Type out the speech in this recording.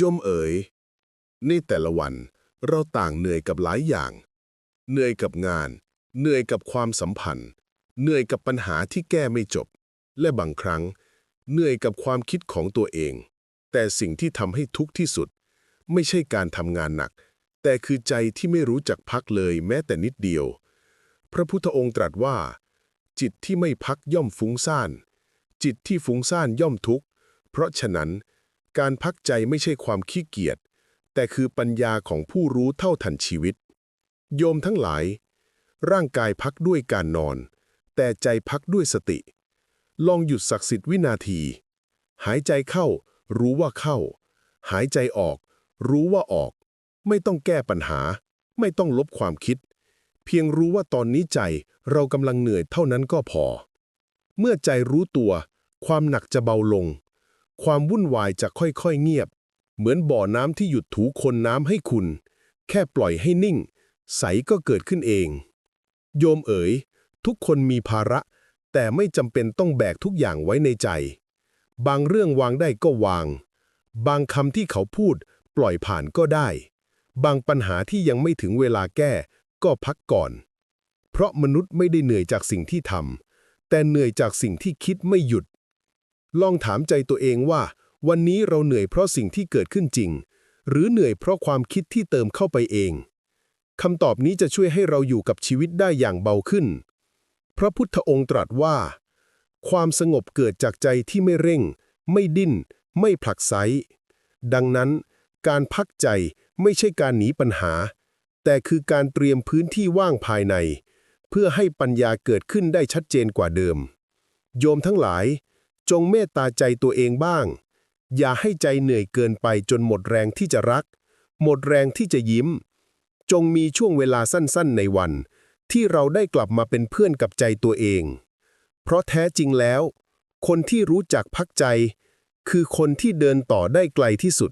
ยมเอ๋ยในแต่ละวันเราต่างเหนื่อยกับหลายอย่าง เหนื่อยกับงาน เหนื่อยกับความสัมพันธ์ เหนื่อยกับปัญหาที่แก้ไม่จบ และบางครั้ง เหนื่อยกับความคิดของตัวเอง แต่สิ่งที่ทำให้ทุกข์ที่สุด ไม่ใช่การทำงานหนัก แต่คือใจที่ไม่รู้จักพักเลยแม้แต่นิดเดียว พระพุทธองค์ตรัสว่า จิตที่ไม่พักย่อมฟุ้งซ่าน จิตที่ฟุ้งซ่านย่อมทุกข์ เพราะฉะนั้น การพักใจไม่ใช่ความขี้เกียจ แต่คือปัญญาของผู้รู้เท่าทันชีวิต โยมทั้งหลาย ร่างกายพักด้วยการนอน แต่ใจพักด้วยสติ ลองหยุดศักดิ์สิทธิ์วินาที หายใจเข้า รู้ว่าเข้า หายใจออก รู้ว่าออก ไม่ต้องแก้ปัญหา ไม่ต้องลบความคิด เพียงรู้ว่าตอนนี้ใจเรากำลังเหนื่อยเท่านั้นก็พอ เมื่อใจรู้ตัว ความหนักจะเบาลง ความวุ่นวายจะค่อยๆเงียบ เหมือนบ่อน้ำที่หยุดถูคนน้ำให้คุณ แค่ปล่อยให้นิ่ง ใสก็เกิดขึ้นเอง โยมเอ๋ย ทุกคนมีภาระ แต่ไม่จำเป็นต้องแบกทุกอย่างไว้ในใจ บางเรื่องวางได้ก็วาง บางคำที่เขาพูด ปล่อยผ่านก็ได้ บางปัญหาที่ยังไม่ถึงเวลาแก้ ก็พักก่อน เพราะมนุษย์ไม่ได้เหนื่อยจากสิ่งที่ทำแต่เหนื่อยจากสิ่งที่คิดไม่หยุด ลองถามใจตัวเองว่า วันนี้เราเหนื่อยเพราะสิ่งที่เกิดขึ้นจริง หรือเหนื่อยเพราะความคิดที่เติมเข้าไปเองคำตอบนี้จะช่วยให้เราอยู่กับชีวิตได้อย่างเบาขึ้น พระพุทธองค์ตรัสว่า ความสงบเกิดจากใจที่ไม่เร่ง ไม่ดิ้น ไม่ผลักไสดังนั้น การพักใจไม่ใช่การหนีปัญหา แต่คือการเตรียมพื้นที่ว่างภายใน เพื่อให้ปัญญาเกิดขึ้นได้ชัดเจนกว่าเดิม โยมทั้งหลาย จงเมตตาใจตัวเองบ้าง อย่าให้ใจเหนื่อยเกินไปจนหมดแรงที่จะรัก หมดแรงที่จะยิ้ม จงมีช่วงเวลาสั้นๆในวัน ที่เราได้กลับมาเป็นเพื่อนกับใจตัวเอง เพราะแท้จริงแล้ว คนที่รู้จักพักใจ คือคนที่เดินต่อได้ไกลที่สุด